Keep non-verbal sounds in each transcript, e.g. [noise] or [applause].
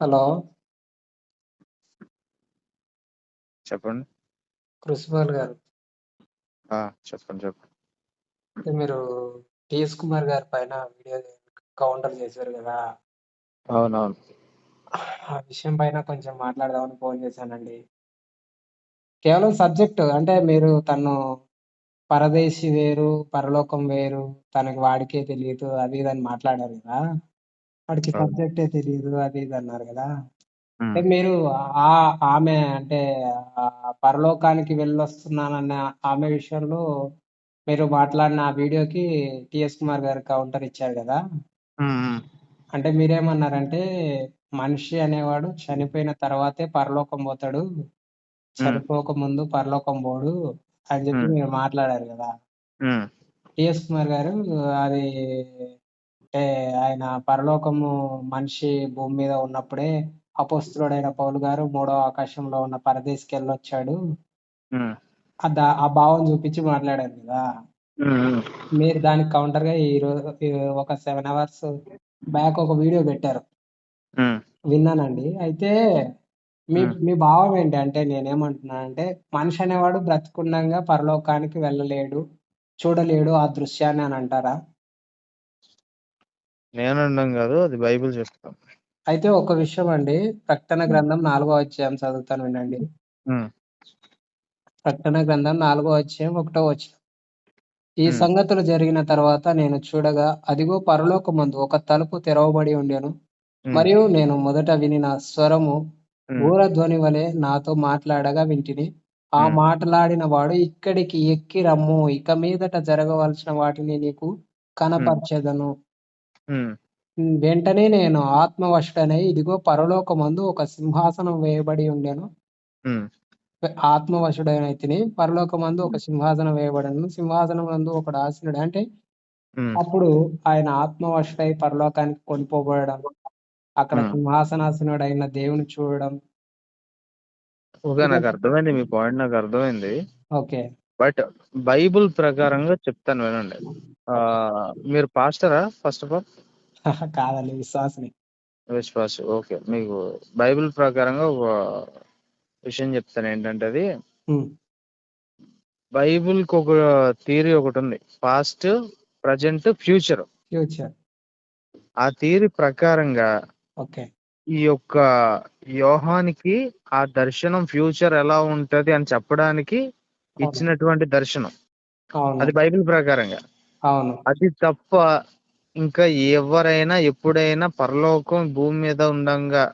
Hello చెప్పండి. కృషిపాల్ గారు. చెప్పండి చెప్పండి. మీరు టిఎస్ కుమార్ గారి పైన వీడియో కౌంటర్ చేశారు కదా. అవునవును. ఆ విషయం పైన కొంచెం మాట్లాడదామని ఫోన్ చేశానండి. కేవలం సబ్జెక్ట్ అంటే మీరు తను పరదేశి వేరు పరలోకం వేరు తనకి వాడికే తెలియదు అది ఇది అని మాట్లాడారు కదా. వాడికి. సబ్జెక్టే తెలియదు అది ఇది అన్నారు కదా. అంటే మీరు ఆ ఆమె అంటే ఆ పరలోకానికి వెళ్ళొస్తున్నానన్న ఆమె విషయంలో మీరు మాట్లాడిన ఆ వీడియోకి టిఎస్ కుమార్ గారు కౌంటర్ ఇచ్చారు కదా. అంటే మీరేమన్నారంటే మనిషి అనేవాడు చనిపోయిన తర్వాతే పరలోకం పోతాడు చనిపోక ముందు పరలోకం పోడు అని చెప్పి మీరు మాట్లాడారు కదా. టిఎస్ కుమార్ గారు అది అంటే ఆయన పరలోకము మనిషి భూమి మీద ఉన్నప్పుడే అపోస్తులుడైన పౌలు గారు మూడో ఆకాశంలో ఉన్న పరదేశికి వెళ్ళొచ్చాడు. ఆ భావం చూపించి మాట్లాడారు కదా. మీరు దానికి కౌంటర్గా ఈ రోజు ఒక సెవెన్ అవర్స్ బ్యాక్ ఒక వీడియో పెట్టారు. విన్నానండి. అయితే మీ. మీ భావం ఏంటి? అంటే నేనేమంటున్నానంటే మనిషి అనేవాడు బ్రతికుండంగా పరలోకానికి వెళ్ళలేడు చూడలేడు ఆ దృశ్యాన్ని అని అంటారా? నేను అనడం కాదు అది బైబిల్ చెప్తాం. అయితే ఒక విషయం అండి. ప్రకటన గ్రంథం నాలుగో అధ్యాయం చదువుతాను వినండి. ఉమ్, ప్రకటన గ్రంథం నాలుగో అధ్యాయం ఒకటో వచ్చిన ఈ ఉమ్, సంగతులు జరిగిన తర్వాత నేను చూడగా అదిగో పరలోకమందు ఒక తలుపు తెరవబడి ఉండెను. ఉమ్, మరియు నేను మొదట వినిన స్వరము ఉమ్, ఊరధ్వని వలె నాతో మాట్లాడగా వింటిని. ఆ ఉమ్, మాట్లాడిన వాడు ఇక్కడికి ఎక్కి రమ్ము ఇక మీదట జరగవలసిన వాటిని నీకు కనపరచెదను. ఉమ్, వెంటనే నేను ఆత్మవశుడనై ఇదిగో పరలోకమందు ఒక సింహాసనం వేయబడి ఉండెను. ఉమ్, ఆత్మవశుడైనైతిని పరలోకమందు ఒక సింహాసనం వేయబడను. సింహాసనం నందు ఒకడు ఆసనుడు అంటే. అప్పుడు ఆయన ఆత్మవశుడై పరలోకానికి కొనిపోబడడం అక్కడ ఉమ్. సింహాసనాసనుడైన దేవుని చూడడం. ఓకే నాకు అర్థమైంది మీ పాయింట్ నాకు అర్థమైంది. ఓకే. బట్ బైబిల్ ప్రకారంగా చెప్తాను వినండి. ఆ మీరు పాస్టరా ఫస్ట్ ఆఫ్ ఆల్? [laughs] కాదండి విశ్వాసని. విశ్వాస్ ఓకే. మీకు బైబిల్ ప్రకారంగా ఒక విషయం చెప్తాను ఏంటంటే అది. ఉమ్, బైబిల్కి ఒక థియరీ ఒకటి ఉంది. Past present future. ఫ్యూచర్. ఆ థియరీ ప్రకారంగా ఓకే. ఈ యొక్క యోహానికి ఆ దర్శనం ఫ్యూచర్ ఎలా ఉంటది అని చెప్పడానికి ఇచ్చినటువంటి దర్శనం. అది బైబిల్ ప్రకారంగా. అవును. అది తప్ప ఇంకా ఎవరైనా ఎప్పుడైనా పరలోకం భూమి మీద ఉండంగా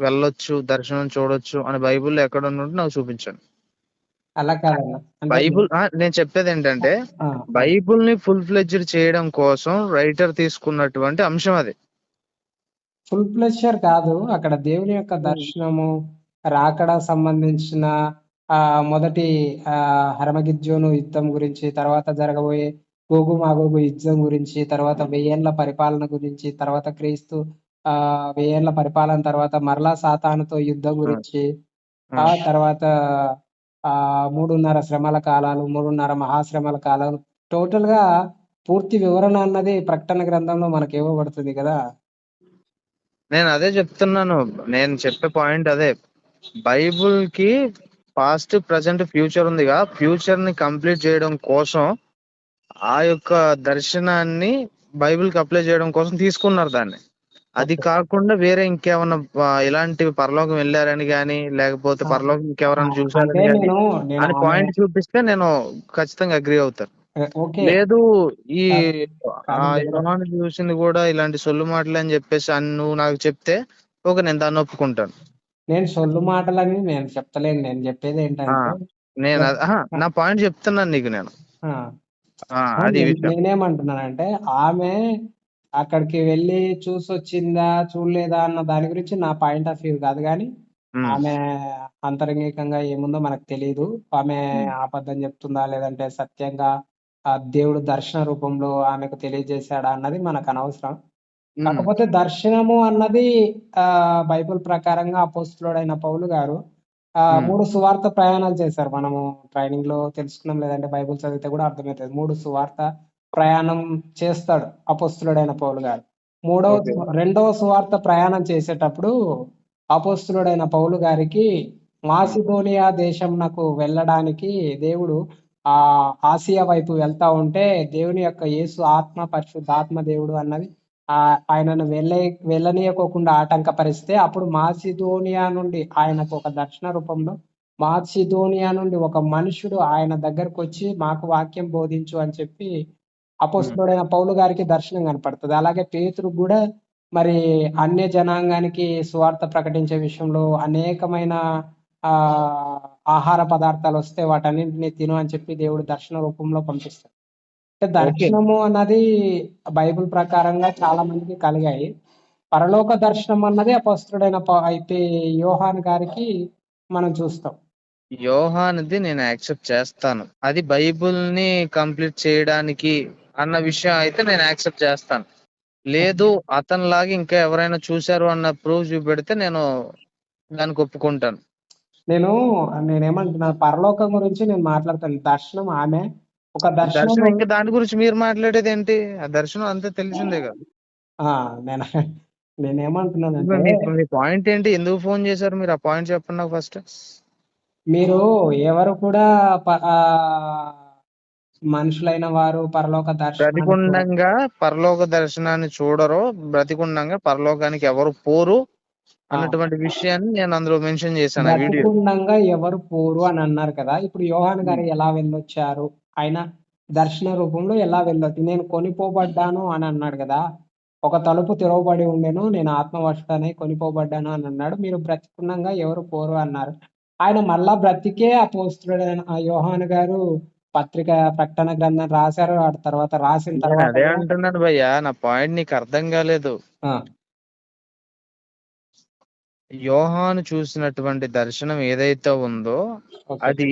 వెళ్ళొచ్చు దర్శనం చూడొచ్చు అని బైబిల్లో ఎక్కడ ఉన్నట్టు నాకు చూపించండి. అలా కాదన్న బైబిల్ నేను చెప్పేది ఏంటంటే బైబిల్ని ఫుల్ ఫ్లెడ్జ్డ్ చేయడం కోసం రైటర్ తీసుకున్నటువంటి అంశం అది. ఫుల్ ప్లెషర్ కాదు అక్కడ దేవుని యొక్క దర్శనము రాకడ సంబంధించిన ఆ మొదటి ఆ హరమగిజ్జోను యుద్ధం గురించి తర్వాత జరగబోయే గోగు మాగోగు యుద్ధం గురించి తర్వాత వెయ్యేండ్ల పరిపాలన గురించి తర్వాత క్రీస్తు ఆ వెయ్యేండ్ల పరిపాలన తర్వాత మరలా సాతానుతో యుద్ధం గురించి ఆ తర్వాత ఆ మూడున్నర శ్రమల కాలాలు మూడున్నర మహాశ్రమల కాలాలు టోటల్గా పూర్తి వివరణ అన్నది ప్రకటన గ్రంథంలో మనకి ఇవ్వబడుతుంది కదా? నేను అదే చెప్తున్నాను. నేను చెప్పే పాయింట్ అదే. బైబుల్కి పాస్ట్ ప్రజెంట్ ఫ్యూచర్ ఉందిగా. ఫ్యూచర్ని కంప్లీట్ చేయడం కోసం ఆ యొక్క దర్శనాన్ని బైబిల్కి అప్లై చేయడం కోసం తీసుకున్నారు దాన్ని. అది కాకుండా వేరే ఇంకేమన్నా ఆ, ఇలాంటి పరలోకం వెళ్ళారని గాని లేకపోతే పరలోకం ఇంకెవరైనా చూసారని అని పాయింట్ చూపిస్తే నేను ఖచ్చితంగా అగ్రి అవుతాను. లేదు ఈ చూసింది కూడా ఇలాంటి సొల్లు మాటలు అని చెప్పేసి నువ్వు నాకు చెప్తే ఓకే నేను దాన్ని ఒప్పుకుంటాను. నేను సొల్లు మాటలని నేను చెప్తలేను. నేను చెప్పేది ఏంటంటే నేను ఆహా, నా పాయింట్ చెప్తున్నాను నీకు నేను. ఆ, ఆ ఆ, అది నేను- విషయం. నేనేమంటున్నానంటే ఆమె అక్కడికి వెళ్ళి చూసొచ్చిందా చూడలేదా అన్న దాని గురించి నా పాయింట్ ఆఫ్ వ్యూ కాదు కానీ ఉమ్, ఆమె అంతరంగికంగా ఏముందో మనకు తెలియదు ఆమె ఉమ్, అబద్ధం చెప్తుందా లేదంటే సత్యంగా ఆ దేవుడు దర్శన రూపంలో ఆమెకు తెలియజేశాడా అన్నది మనకు అనవసరం. కాకపోతే దర్శనము అన్నది ఆ బైబిల్ ప్రకారంగా అపోస్తులుడైన పౌలు గారు ఆ మూడు సువార్త ప్రయాణాలు చేశారు. మనము ట్రైనింగ్లో తెలుసుకున్నాం లేదంటే బైబిల్ చదివితే కూడా అర్థమవుతుంది. మూడు సువార్త ప్రయాణం చేస్తాడు అపోస్తులుడైన పౌలు గారు. మూడవ రెండవ సువార్త ప్రయాణం చేసేటప్పుడు అపోస్తులుడైన పౌలు గారికి మాసిదోనియా దేశంనకు వెళ్ళడానికి దేవుడు ఆ ఆసియా వైపు వెళ్తా ఉంటే దేవుని యొక్క యేసు ఆత్మ పరిశుద్ధాత్మ దేవుడు అన్నది ఆ ఆయనను వెళ్ళ వెళ్ళనీయకోకుండా ఆటంకపరిస్తే అప్పుడు మాసిదోనియా నుండి ఆయనకు ఒక దర్శన రూపంలో మాసిదోనియా నుండి ఒక మనుషుడు ఆయన దగ్గరకు వచ్చి మాకు వాక్యం బోధించు అని చెప్పి ఉమ్. అపోస్తులుడైన పౌలు గారికి దర్శనం కనపడుతుంది అలాగే పేతురు కూడా మరి అన్య జనాంగానికి సువార్త ప్రకటించే విషయంలో అనేకమైన ఆ ఆహార పదార్థాలు వస్తే వాటన్నింటినీ తిను అని చెప్పి దేవుడు దర్శన రూపంలో పంపిస్తాడు అంటే దర్శనము అన్నది బైబిల్ ప్రకారంగా చాలా మందికి కలిగాయి. పరలోక దర్శనం అన్నది అపస్తుడైన అయితే యోహాన్ గారికి మనం చూస్తాం. యోహానిది నేను యాక్సెప్ట్ చేస్తాను. అది బైబుల్ని కంప్లీట్ చేయడానికి అన్న విషయం అయితే నేను యాక్సెప్ట్ చేస్తాను. లేదు అతనిలాగా ఇంకా ఎవరైనా చూశారు అన్న ప్రూఫ్ చూపెడితే నేను దానికి ఒప్పుకుంటాను. నేను నేనేమంటున్నాను పరలోకం గురించి నేను మాట్లాడతాను. దర్శనం ఆమె ఒక దర్శనం దర్శనం ఇంకా దాని గురించి మీరు మాట్లాడేది ఏంటి? ఆ దర్శనం అంతా తెలిసిందే కదా. ఆ నేను నేనేమంటున్నానంటే మీకు మీ పాయింట్ ఏంటి? ఎందుకు ఫోన్ చేశారు? మీరు ఆ పాయింట్ చెప్పండి నాకు ఫస్ట్. మీరు ఎవరు కూడా మనుషులైన వారు పరలోక దర్శనాన్ని చూడ- బ్రతికుండంగా పరలోక దర్శనాన్ని చూడరు బ్రతికుండంగా పరలోకానికి ఎవరు పోరు అన్నటువంటి విషయాన్ని నేను అందులో మెన్షన్ చేశాను బ్రతికుండంగా ఎవరు పోరు అని అన్నారు కదా. ఇప్పుడు యోహాన్ గారు ఎలా వెళ్ళొచ్చారు? ఆయన దర్శన రూపంలో ఎలా వెళ్ళొచ్చు నేను కొనిపోబడ్డాను అని అన్నాడు కదా. ఒక తలుపు తెరవబడి ఉండెను. నేను ఆత్మవశుడనై కొనిపోబడ్డాను అని అన్నాడు. మీరు బ్రతికుండంగా ఎవరు పోరు అన్నారు. ఆయన మళ్ళా బ్రతికే అపోస్తుడైన ఆ యోహాన్ గారు పత్రిక ప్రకటన గ్రంథం రాశారు. ఆ తర్వాత రాసిన తర్వాత అదే అంటున్నాను భయ్యా. నా పాయింట్ నీకు అర్థం కాలేదు. యోహాను చూసినటువంటి దర్శనం ఏదైతే ఉందో. అది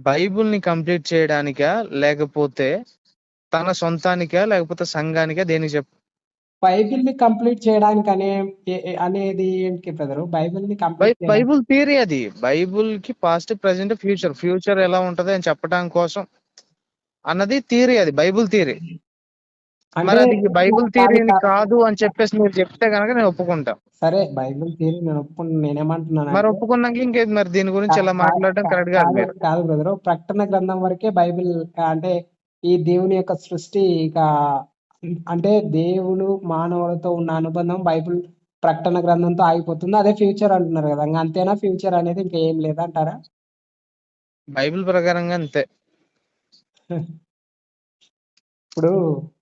బైబుల్ని కంప్లీట్ చేయడానికా లేకపోతే తన సొంతానికా లేకపోతే సంఘానికా దేనికి చెప్పు. బైబిల్ని కంప్లీట్ చేయడానికి అనే అనేది ఏంటి బ్రదర్? బైబిల్ని కంప్లీట్ బైబుల్ థియరీ అది. బైబుల్కి పాస్ట్ ప్రెసెంట్ ఫ్యూచర్. ఫ్యూచర్ ఎలా ఉంటది అని చెప్పడం కోసం అన్నది థియరీ అది బైబుల్ థియరీ. మరి అది బైబుల్ కాదు థియరీని కాదు. అని చెప్పేసి మీరు చెప్తే కనుక నేను ఒప్పుకుంటా. సరే బైబిల్ థియరీ నేను ఒప్పుకున్నా మరి నేనేమంటున్నానంటే ఒప్పుకున్నాక ఇంకేది మరి దీని గురించి ఇలా కా- మాట్లాడడం కరెక్ట్ కాదు కాదు మీరు. కాదు బ్రదర్. ప్రకటన గ్రంథం వరకే బైబిల్ అంటే ఈ దేవుని యొక్క సృష్టి ఇక అంటే దేవుడు మానవులతో ఉన్న అనుబంధం బైబిల్ ప్రకటన గ్రంథంతో ఆగిపోతుంది. అదే ఫ్యూచర్ అంటున్నారు కదా. ఇంకా అంతేనా? ఫ్యూచర్ అనేది ఇంకేం లేదంటారా? బైబిల్ ప్రకారంగా అంతే. [laughs] ఇప్పుడు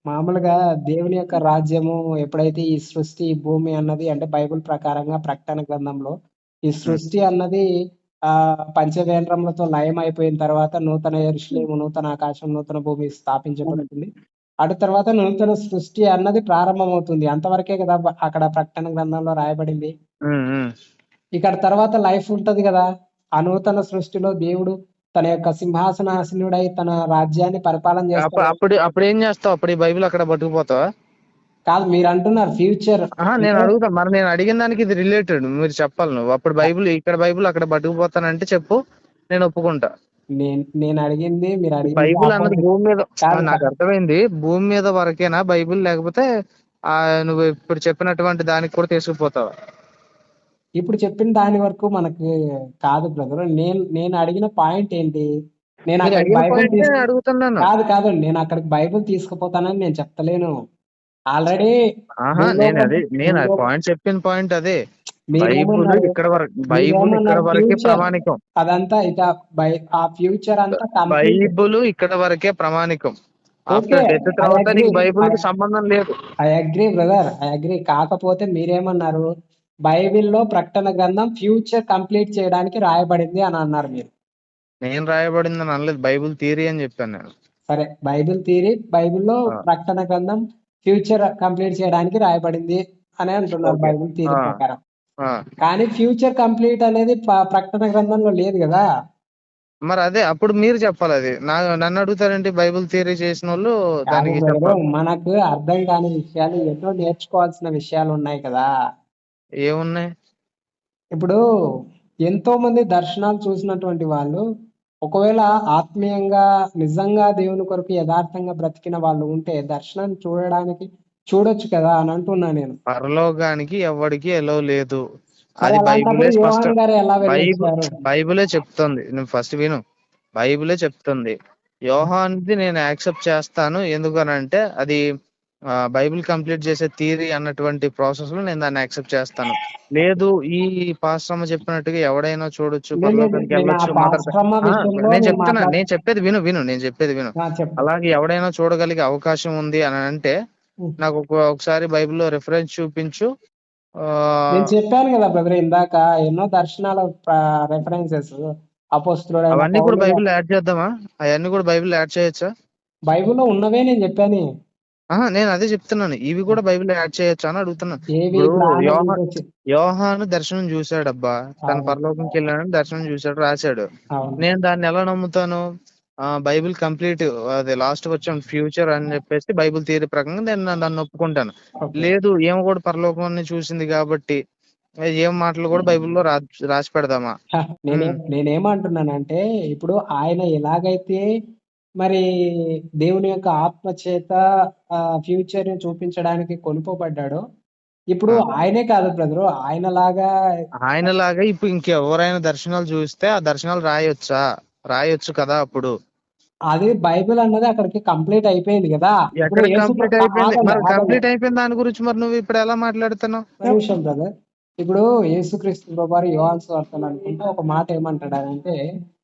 మామూలుగా దేవుని యొక్క రాజ్యము ఎప్పుడైతే ఈ సృష్టి ఈ భూమి అన్నది అంటే బైబిల్ ప్రకారంగా ప్రకటన గ్రంథంలో ఈ సృష్టి అన్నది ఆ పంచవేంద్రములతో లయం అయిపోయిన తర్వాత నూతన ఎరుషలేము నూతన ఆకాశం నూతన భూమి స్థాపించబడుతుంది. అటు తర్వాత నూతన సృష్టి అన్నది ప్రారంభమవుతుంది. అంతవరకే కదా అక్కడ ప్రకటన గ్రంథంలో రాయబడింది. ఇక్కడ తర్వాత లైఫ్ ఉంటది కదా. ఆ నూతన సృష్టిలో దేవుడు తన యొక్క సింహాసనాసనుడై తన రాజ్యాన్ని పరిపాలన అప్పుడు చేస్తాడు. అప్పుడు అప్పుడు ఏం చేస్తావు? అప్పుడు ఈ బైబిల్ అక్కడ పట్టుకుపోతావా? కాదు మీరు అంటున్నారు ఫ్యూచర్ నేను అడుగుతా మరి నేను అడిగిన దానికి ఇది రిలేటెడ్ మీరు చెప్పాలి నువ్వు. అప్పుడు బైబిల్ ఇక్కడ బైబిల్ అక్కడ పట్టుకుపోతానంటే చెప్పు నేను ఒప్పుకుంటా. నేను నేను అడిగింది మీరు అడిగింది బైబిల్ అన్నది. భూమి మీద నాకు. అర్థమైంది భూమి మీద వరకేనా బైబిల్ లేకపోతే ఆ నువ్వు ఇప్పుడు చెప్పినటువంటి దానికి కూడా తీసుకుపోతావా? ఇప్పుడు చెప్పిన దాని వరకు మనకు కాదు బ్రదర్. నేను నేను అడిగిన పాయింట్ ఏంటి? నేను బైబిల్ అడుగుతున్నాను. కాదు కాదు. నేను అక్కడికి బైబిల్ తీసుకుపోతానని నేను చెప్తలేను ఆల్రెడీ నేను అదే నేను పాయింట్ చెప్పిన పాయింట్ అదే. బైబుల్ ఇక్కడ వరకు బైబుల్ ఇక్కడ వరకే ప్రామాణికం. అదంతా ఇక బై ఆ ఫ్యూచర్ అంతా బైబుల్ ఇక్కడ వరకే ప్రామాణికం. తర్వాత. నీకు బైబుల్ సంబంధం లేదు. I agree brother I agree కాకపోతే మీరేమన్నారు? బైబిల్లో ప్రకటన గ్రంథం ఫ్యూచర్ కంప్లీట్ చేయడానికి రాయబడింది అని అన్నారు మీరు. నేను రాయబడింది అని అనలేదు. బైబుల్ థియరీ అని చెప్పాను నేను. సరే బైబిల్ థియరీ బైబిల్లో. ప్రకటన గ్రంథం ఫ్యూచర్ కంప్లీట్ చేయడానికి రాయబడింది అని అంటున్నారు. Bible theory. ప్రకారం. కానీ ఫ్యూచర్ కంప్లీట్ అనేది ప్రకటన గ్రంథంలో లేదు కదా. మరి అదే అప్పుడు మీరు చెప్పాలి అది. నన్ను అడుగుతారంటే బైబుల్ థియరీ చేసిన వాళ్ళు దానికి మనకు అర్థం కాని విషయాలు ఎన్నో నేర్చుకోవాల్సిన విషయాలు ఉన్నాయి కదా. ఏమున్నాయి? ఇప్పుడు ఎంతో మంది దర్శనాలు చూసినటువంటి వాళ్ళు ఒకవేళ ఆత్మీయంగా నిజంగా దేవుని కొరకు యథార్థంగా బ్రతికిన వాళ్ళు ఉంటే దర్శనం చూడడానికి చూడొచ్చు కదా అని అంటున్నా నేను. పరలోకానికి ఎవరికి ఎలో లేదు. మరి అది బైబిలే అలాంటప్పుడు స్పష్టం. యోహాన్ గారు ఎలా బైబిల్ బైబిలే చెప్తుంది. నువ్వు ఫస్ట్ విను. బైబిలే చెప్తుంది. యోహాన్ది నేను యాక్సెప్ట్ చేస్తాను. ఎందుకనంటే అది బైబిల్ కంప్లీట్ చేసే థియరీ అన్నటువంటి ప్రాసెస్లో నేను దాన్ని యాక్సెప్ట్ చేస్తాను. లేదు ఈ పాశ్రమ చెప్పినట్టుగా ఎవడైనా చూడొచ్చు నేను చెప్తున్నా నేను చెప్పేది విను విను నేను చెప్పేది విను. అలాగే ఎవడైనా చూడగలిగే అవకాశం ఉంది అని అంటే. నాకు ఒక- ఒకసారి బైబిల్లో రెఫరెన్స్ చూపించు. నేను చెప్పాను కదా బ్రదర్ ఇందాక ఎన్నో దర్శనాల రెఫరెన్సెస్ అపోస్తులుడైన అవన్నీ కూడా బైబిల్ యాడ్ చేద్దామా? అవన్నీ కూడా బైబిల్ యాడ్ చేయొచ్చా? బైబిల్లో ఉన్నవే నేను చెప్పాను. ఆహా నేను అదే చెప్తున్నాను. ఇవి కూడా బైబిల్ యాడ్ చేయొచ్చా అని అడుగుతున్నాను ఏవి ఇప్పుడు జ్ఞానం యోహా ఇంకొచ్చి- యోహాను దర్శనం చూశాడబ్బా. తన అవును. పరలోకంకి వెళ్ళాడని దర్శనం చూశాడు రాశాడు. అవును. నేను దాన్ని ఎలా నమ్ముతాను? ఆ బైబిల్ కంప్లీట్ అది లాస్ట్ వచ్చాం ఫ్యూచర్ అని చెప్పేసి బైబిల్ థియరీ ప్రకారం నేను నా- దాన్ని ఒప్పుకుంటాను. ఓకే. లేదు ఏమో కూడా పరలోకాన్ని చూసింది కాబట్టి ఏం మాటలు కూడా బైబిల్లో రా రాసి పెడదామా? హ, నేనే నేనేమంటున్నానంటే ఇప్పుడు ఆయన ఎలాగైతే మరి దేవుని యొక్క ఆత్మ చేత ఫ్యూచర్ని చూపించడానికి కొనుకోబడ్డాడో ఇప్పుడు ఆ. ఆయనే కాదు బ్రదరు ఆయనలాగా ఆయనలాగా ఇప్పుడు ఇంకెవరైనా దర్శనాలు చూస్తే ఆ దర్శనాలు రాయొచ్చా? రాయొచ్చు కదా అప్పుడు. అది బైబిల్ అన్నది అక్కడికి కంప్లీట్ అయిపోయింది కదా. ఎక్కడ కంప్లీట్ అయిపోయింది? మరి. కంప్లీట్ అయిపోయిన దాని గురించి మరి నువ్వు ఇప్పుడు ఎలా మాట్లాడుతున్నావు? నిమిషం బ్రదర్. ఇప్పుడు యేసుక్రీస్తు ప్రభు యోహాన్ స్వార్థలు అనుకుంటే ఒక మాట ఏమంటాడంటే భూ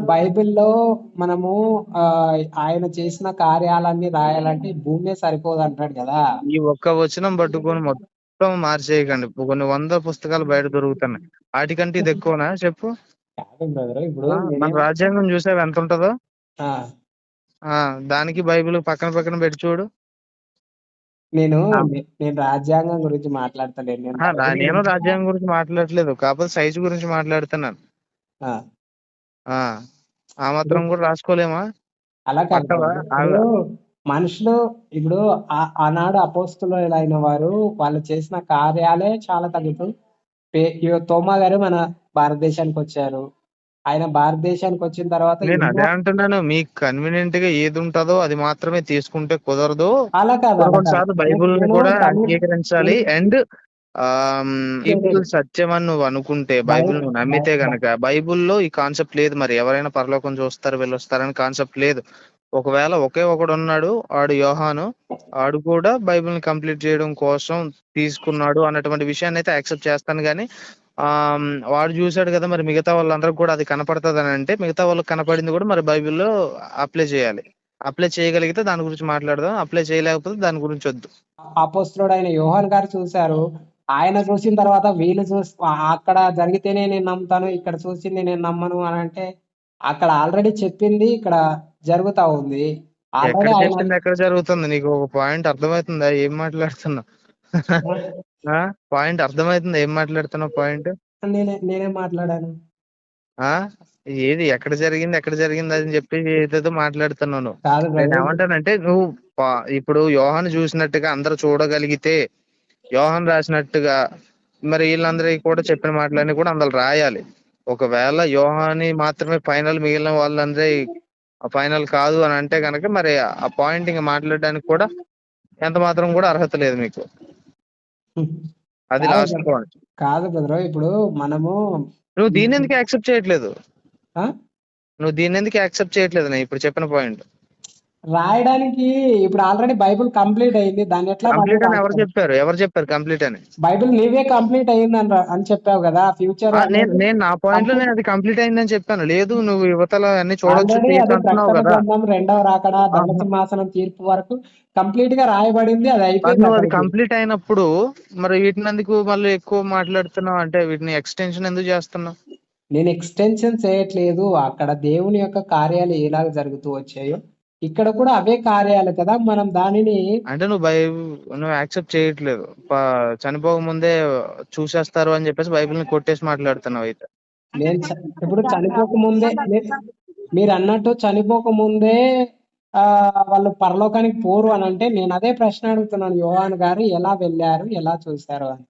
బైబిల్లో మనము ఆ ఆయన చేసిన కార్యాలన్నీ రాయాలంటే భూమే సరిపోదు అంటాడు కదా. ఈ ఒక్క వచనం పట్టుకొని మొత్తం మార్చేయకండి. కొన్ని వంద పుస్తకాలు బయట దొరుకుతున్నాయి. వాటికంటే ఇది ఎక్కువనా? చెప్పు. కాదు బ్రదర్ ఇప్పుడు ఆ, మన నేనేం- రాజ్యాంగం చూసావు? ఎంత ఉంటుందో? ఆ, ఆ దానికి బైబిల్ పక్కన పక్కన పెట్టి చూడు. నేను ఆ. నేను రాజ్యాంగం గురించి మాట్లాడతలేను. నేను ఆ, రా- బైబిల్ నేను గురించి- రాజ్యాంగం గురించి మాట్లాడట్లేదు. కాకపోతే సైజు గురించి మాట్లాడుతున్నాను. ఆ, ఆ ఆ మాత్రం కూడా రాసుకోలేమా? అలా కాదు పక్కవా? ఇప్పుడు మనుషులు ఇప్పుడు ఆ- ఆనాడు అపోస్తులైన వారు వాళ్ళు చేసిన కార్యాలే చాలా తగ్గుతూ పే- తోమా గారు మన భారతదేశానికి వచ్చారు. ఆయన భారతదేశానికి వచ్చిన తర్వాత నేను అదే ఎన్నో- అంటున్నాను. మీకు కన్వీనియంట్గా ఏది ఉంటుందో అది మాత్రమే తీసుకుంటే కుదరదు. అలా కాదు కొన్ని అలా కొన్నిసార్లు కాదు. బైబుల్ నేను కూడా అంగీకరించాలి. అండ్ ఇప్పుడు సత్యం అని నువ్వు అనుకుంటే బైబిల్ నువ్వు నమ్మితే గనక బైబిల్లో ఈ కాన్సెప్ట్ లేదు మరి. ఎవరైనా పరలోకం చూస్తారు వెళ్ళొస్తారని కాన్సెప్ట్ లేదు. ఒకవేళ ఒకే ఒకడు ఉన్నాడు ఆడు యోహాను ఆడు కూడా బైబిల్ని కంప్లీట్ చేయడం కోసం తీసుకున్నాడు అన్నటువంటి విషయాన్ని అయితే యాక్సెప్ట్ చేస్తాను కానీ ఆ వాడు చూశాడు కదా మరి మిగతా వాళ్ళందరికి కూడా అది కనపడుతుంది అని అంటే మిగతా వాళ్ళకి కనపడింది కూడా మరి బైబిల్లో అప్లై చేయాలి. అప్లై చేయగలిగితే దాని గురించి మాట్లాడదాం అప్లై చేయలేకపోతే దాని గురించి వద్దు. అపోస్తులుడు అయిన యోహాన్ గారు చూశారు ఆయన చూసిన తర్వాత వీళ్ళు చూసి అక్కడ జరిగితేనే నేను నమ్ముతాను ఇక్కడ చూసింది నేను నమ్మను అని అంటే అక్కడ ఆల్రెడీ చెప్పింది ఇక్కడ జరుగుతా ఉంది. ఎక్కడ చెప్పింది జరుగుతుంది? నీకు ఒక పాయింట్ అర్థమవుతుందా ఏం మాట్లాడుతున్నావు? పాయింట్ [laughs] అర్థమవుతుందా ఏం మాట్లాడుతున్నావు పాయింట్ నేనే నేనే మాట్లాడాను. ఆ? ఏది? ఎక్కడ జరిగింది? ఎక్కడ జరిగింది? అని చెప్పి ఏదేదో కాదు నేను ఏమంటానంటే నువ్వు ఇప్పుడు యోహాను చూసినట్టుగా అందరూ చూడగలిగితే యోహాన్ రాసినట్టుగా మరి వీళ్ళందరికీ కూడా చెప్పిన మాటలన్నీ కూడా అందులో రాయాలి. ఒకవేళ యోహాని మాత్రమే ఫైనల్ మిగిలిన వాళ్ళందరి ఫైనల్ కాదు అని అంటే కనుక మరి ఆ పాయింట్ ఇంకా మాట్లాడడానికి కూడా ఎంత మాత్రం కూడా అర్హత లేదు మీకు. అది లాస్ట్. పాయింట్ కాదు బ్రదర్ ఇప్పుడు మనము నువ్వు దీన్ని ఎందుకు యాక్సెప్ట్ చేయట్లేదు? నువ్వు దీన్ని ఎందుకు యాక్సెప్ట్ చేయట్లేదు నేను ఇప్పుడు చెప్పిన పాయింట్ రాయడానికి ఇప్పుడు ఆల్రెడీ బైబిల్ కంప్లీట్ అయింది. దాన్ని ఎట్లా కంప్లీట్ అని ఎవరు? చెప్పారు? ఎవరు చెప్పారు కంప్లీట్ అని? బైబిల్ నీవే కంప్లీట్ అయింది అని అని చెప్పావు కదా ఫ్యూచర్ నేను నేను నా పాయింట్లో నేను అది కంప్లీట్ అయిందని చెప్పాను. లేదు నువ్వు యువతల అన్ని చూడొచ్చు రెండవ రాకడ సింహాసనం తీర్పు వరకు కంప్లీట్గా రాయబడింది అది అయిపోయింది అది. కంప్లీట్ అయినప్పుడు మరి వీటిని ఎందుకు మళ్ళీ ఎక్కువ మాట్లాడుతున్నావు? అంటే వీటిని ఎక్స్టెన్షన్ ఎందుకు చేస్తున్నావు? నేను ఎక్స్టెన్షన్ చేయట్లేదు. అక్కడ దేవుని యొక్క కార్యాలు ఎలా జరుగుతూ వచ్చాయో ఇక్కడ కూడా అవే కార్యాలు కదా? మనం దానిని అంటే నువ్వు బైబిల్ నువ్వు యాక్సెప్ట్ చేయట్లేదు. చనిపోక ముందే చూసేస్తారు అని చెప్పేసి బైబిల్ని కొట్టేసి మాట్లాడుతున్నావు అయితే. నేను ఇప్పుడు చనిపోక ముందే మీరు అన్నట్టు చనిపోక ముందే ఆ వాళ్ళు పరలోకానికి పోరు అని అంటే నేను అదే ప్రశ్న అడుగుతున్నాను. యోహాన్ గారు ఎలా వెళ్ళారు? ఎలా చూశారు అని.